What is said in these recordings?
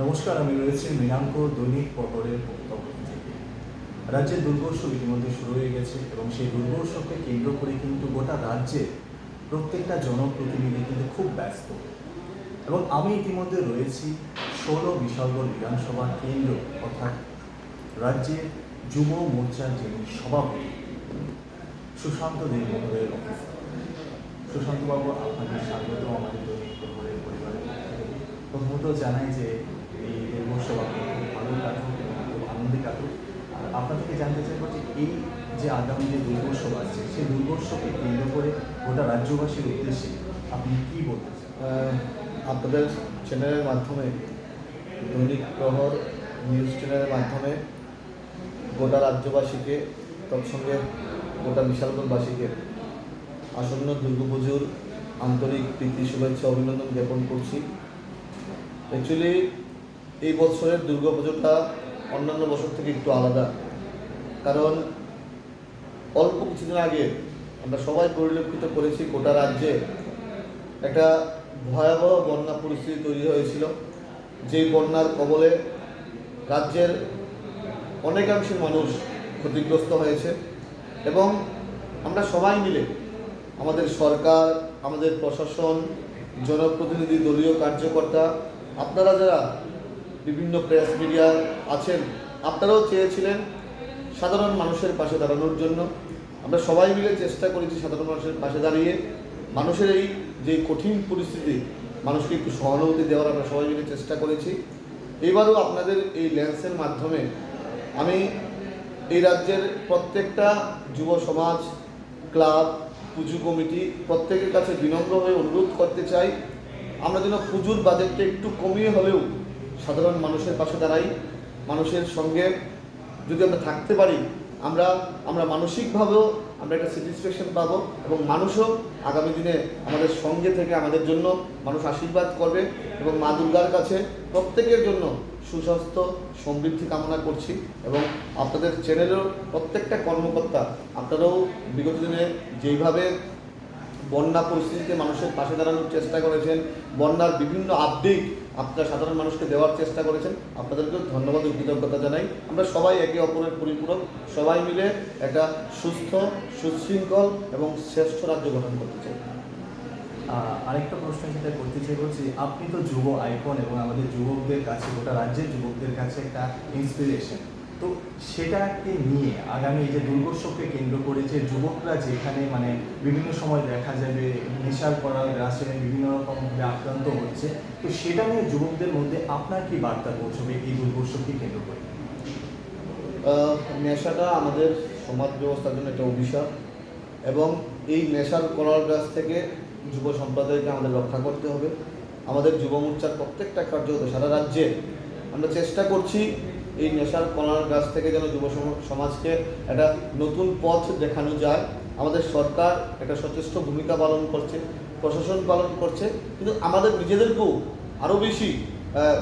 নমস্কার, আমি রয়েছি মৃণাঙ্ক দৈনিক পটরের পক্ষ থেকে। রাজ্যের দুর্গোৎসব ইতিমধ্যে শুরু হয়ে গেছে এবং সেই দুর্গোৎসবকে কেন্দ্র করে কিন্তু গোটা রাজ্যে প্রত্যেকটা জনপ্রতিনিধি কিন্তু খুব ব্যস্ত। এবং আমি ইতিমধ্যে রয়েছি ষোলো বিশালগড় বিধানসভা কেন্দ্র, অর্থাৎ রাজ্যের যুব মোর্চার যিনি সভাপতি, সুশান্ত দেব মহোদয়ের অফিস সুশান্তবাবু আপনাকে স্বাগত আমাদের দৈনিক পরিবারের প্রথমত জানাই যে দুর্গোৎসব আপনার ভালো কাটুক আনন্দে কাটুক আর আপনার থেকে জানতে চাইব যে এই যে আগামী যে দুর্গোৎসব আসছে সেই দুর্গোৎসবকে কেন্দ্র করে গোটা রাজ্যবাসীর উদ্দেশ্যে আপনি কী বলতে আপনাদের চ্যানেলের মাধ্যমে, দৈনিক প্রহর নিউজ চ্যানেলের মাধ্যমে গোটা রাজ্যবাসীকে, তৎসঙ্গে গোটা বিশালগড়বাসীকে আসন্ন দুর্গাপুজোর আন্তরিক প্রীতি, শুভেচ্ছা, অভিনন্দন জ্ঞাপন করছি। অ্যাকচুয়ালি এই বছরের দুর্গাপুজোটা অন্যান্য বছর থেকে একটু আলাদা। কারণ অল্প কিছুদিন আগে আমরা সবাই পরিলক্ষিত করেছি গোটা রাজ্যে একটা ভয়াবহ বন্যা পরিস্থিতি তৈরি হয়েছিল। যেই বন্যার কবলে রাজ্যের অনেকাংশে মানুষ ক্ষতিগ্রস্ত হয়েছে এবং আমরা সবাই মিলে আমাদের সরকার, আমাদের প্রশাসন, জনপ্রতিনিধি, দলীয় কার্যকর্তা, আপনারা যারা বিভিন্ন প্রেস মিডিয়া আছেন। আপনারাও চেয়েছিলেন সাধারণ মানুষের পাশে দাঁড়ানোর জন্য। আমরা সবাই মিলে চেষ্টা করেছি সাধারণ মানুষের পাশে দাঁড়িয়ে। মানুষের এই যে কঠিন পরিস্থিতি, মানুষকে একটু সহানুভূতি দেওয়ার আমরা সবাই মিলে চেষ্টা করেছি। এবারও আপনাদের এই ল্যান্সের মাধ্যমে আমি এই রাজ্যের প্রত্যেকটা যুব সমাজ, ক্লাব, পুজো কমিটি প্রত্যেকের কাছে বিনম্রভাবে অনুরোধ করতে চাই। আমরা যেন পুজোর বাজেটটা একটু কমিয়ে হলেও সাধারণ মানুষের পাশে দাঁড়াই, মানুষের সঙ্গে যদি আমরা থাকতে পারি, আমরা আমরা মানসিকভাবেও আমরা একটা স্যাটিসফ্যাকশন পাবো এবং মানুষও আগামী দিনে আমাদের সঙ্গে থেকে আমাদের জন্য মানুষ আশীর্বাদ করবে এবং মা দুর্গার কাছে প্রত্যেকের জন্য সুস্বাস্থ্য, সমৃদ্ধি কামনা করছি এবং আপনাদের চ্যানেলের প্রত্যেকটা কর্মকর্তা আপনারাও বিগত দিনে যেইভাবে বন্যা পরিস্থিতিতে মানুষের পাশে দাঁড়ানোর চেষ্টা করেছেন, বন্যার বিভিন্ন আপডেট আপনারা সাধারণ মানুষকে দেওয়ার চেষ্টা করেছেন। আপনাদেরকেও ধন্যবাদ ও কৃতজ্ঞতা জানাই। আমরা সবাই একে অপরের পরিপূরক। সবাই মিলে একটা সুস্থ, সুশৃঙ্খল এবং শ্রেষ্ঠ রাজ্য গঠন করতে চাই। আরেকটা প্রশ্ন যেটা করতে চাই বলছি আপনি তো যুব আইকন এবং আমাদের যুবকদের কাছে, গোটা রাজ্যের যুবকদের কাছে একটা ইন্সপিরেশন তো সেটাকে নিয়ে আগামী এই যে দুর্গোৎসবকে কেন্দ্র করে যে যুবকরা যেখানে মানে বিভিন্ন সময় দেখা যাবে, নেশার করার গ্রাসে বিভিন্ন রকমভাবে আক্রান্ত হচ্ছে, তো সেটা নিয়ে যুবকদের মধ্যে আপনার কি বার্তা পৌঁছবে এই দুর্গোৎসবকে কেন্দ্র করে? নেশাটা আমাদের সমাজ ব্যবস্থার জন্য একটা অভিশাপ এবং এই নেশার করার কাছ থেকে যুব সম্প্রদায়কে আমাদের রক্ষা করতে হবে। আমাদের যুব মোর্চার প্রত্যেকটা কার্যকর সারা রাজ্যে। আমরা চেষ্টা করছি এই নেশার করার গাছ থেকে যেন যুব সম- সমাজকে একটা নতুন পথ দেখানো যায়। আমাদের সরকার একটা সচেষ্ট ভূমিকা পালন করছে, প্রশাসন পালন করছে, কিন্তু আমাদের নিজেদেরকেও আরও বেশি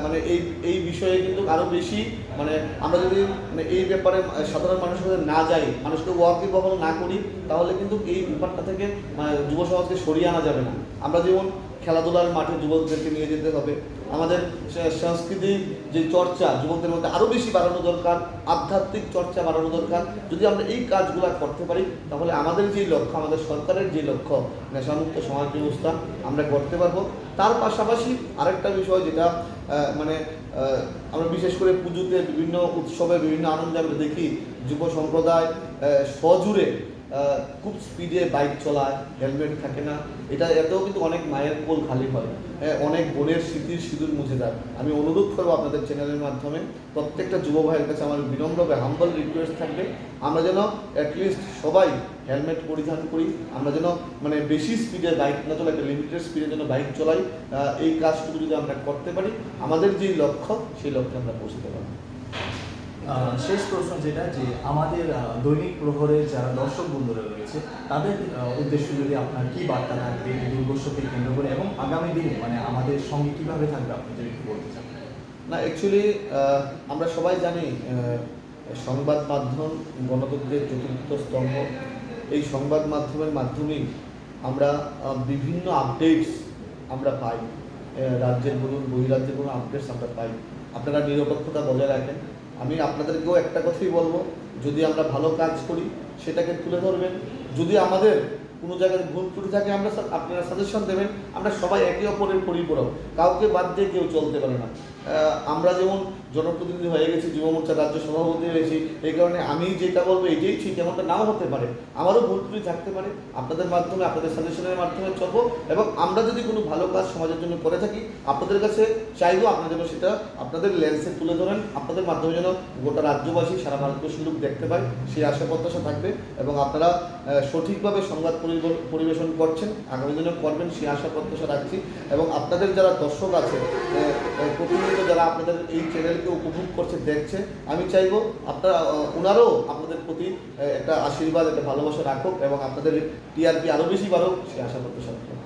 মানে এই এই বিষয়ে কিন্তু আরও বেশি মানে আমরা যদি মানে এই ব্যাপারে সাধারণ মানুষের সাথে না যাই, মানুষকে ওয়াকিবহল না করি, তাহলে কিন্তু এই ব্যাপারটা থেকে মানে যুব সমাজকে সরিয়ে আনা যাবে না। আমরা যেমন খেলাধুলার মাঠে যুবকদেরকে নিয়ে যেতে হবে। আমাদের সা- সাংস্কৃতিক যে চর্চা যুবকদের মধ্যে আরও বেশি বাড়ানো দরকার আধ্যাত্মিক চর্চা বাড়ানো দরকার। যদি আমরা এই কাজগুলো করতে পারি তাহলে আমাদের যে লক্ষ্য আমাদের সরকারের যে লক্ষ্য নেশামুক্ত সমাজ ব্যবস্থা আমরা করতে পারব। তার পাশাপাশি আরেকটা বিষয় যেটা মানে আমরা বিশেষ করে পুজোতে বিভিন্ন উৎসবে বিভিন্ন আনন্দে আমরা দেখি যুব সম্প্রদায় আহ, খুব স্পিডে বাইক চলায় হেলমেট থাকে না। এটা এতেও কিন্তু অনেক মায়ের কোল খালি হয়। হ্যাঁ, অনেক বোনের স্মৃতির সিঁদুর মুছে যায়। আমি অনুরোধ করব আপনাদের চ্যানেলের মাধ্যমে প্রত্যেকটা যুব ভাইয়ের কাছে আমার বিনম্র হাম্বল রিকোয়েস্ট থাকবে আমরা যেন অ্যাটলিস্ট সবাই হেলমেট পরিধান করি আমরা যেন মানে বেশি স্পিডে বাইক না চলে একটা লিমিটেড স্পিডে যেন বাইক চলাই এই কাজটুকু যদি আমরা করতে পারি আমাদের যেই লক্ষ্য সেই লক্ষ্যে আমরা পৌঁছতে পারব। শেষ প্রশ্ন যেটা যে আমাদের দৈনিক প্রহরের যারা দর্শক বন্ধুরা রয়েছে, তাদের উদ্দেশ্য যদি আপনার কি বার্তা থাকবে দুর্গোৎসবকে কেন্দ্র করে এবং আগামী দিনে মানে আমাদের সঙ্গে কীভাবে থাকবে আপনি যদি একটু বলতে চান। না অ্যাকচুয়ালি আমরা সবাই জানি সংবাদ মাধ্যম গণতন্ত্রের চতুর্থ স্তম্ভ। এই সংবাদ মাধ্যমের মাধ্যমেই আমরা বিভিন্ন আপডেটস আমরা পাই। রাজ্যের বলুন, বহিরাজ্যের বলুন আপডেটস আমরা পাই। আপনারা নিরপেক্ষতা বজায় রাখেন। আমি আপনাদেরকেও একটা কথাই বলব, যদি আমরা ভালো কাজ করি, সেটাকে তুলে ধরবেন। যদি আমাদের কোনো জায়গায় ভুল ত্রুটি থাকে, আমরা আপনারা সাজেশন দেবেন, আমরা সবাই একে অপরের পরিপূরক। কাউকে বাদ দিয়ে কেউ চলতে পারে না। আমরা যেমন জনপ্রতিনিধি হয়ে গেছি যুব মোর্চার রাজ্য সভাপতি হয়েছি এই কারণে আমি যেটা বলব এটাই ঠিক এমনটা নাও হতে পারে। আমারও ভুল ত্রুটি থাকতে পারে আপনাদের মাধ্যমে আপনাদের সাজেশনের মাধ্যমে চলবো এবং আমরা যদি কোনো ভালো কাজ সমাজের জন্য করে থাকি আপনাদের কাছে চাইব আপনারা যেন সেটা আপনাদের লেন্সে তুলে ধরেন আপনাদের মাধ্যমে যেন গোটা রাজ্যবাসী সারা ভারতবর্ষের লোক দেখতে পায় সেই আশা প্রত্যাশা থাকবে এবং আপনারা সঠিকভাবে সংবাদ পরিব- পরিবেশন করছেন আগামী দিনে করবেন সেই আশা প্রত্যাশা রাখছি এবং আপনাদের যারা দর্শক আছে আহ, প্রতিনিয়ত যারা আপনাদের এই চ্যানেলকে উপভোগ করছে, দেখছে, আমি চাইব আপনারা ওনারও আপনাদের প্রতি একটা আশীর্বাদ, একটা ভালোবাসা রাখুক এবং আপনাদের টিআরপি আরও বেশি বাড়ুক, সে আশা করতে রাখুক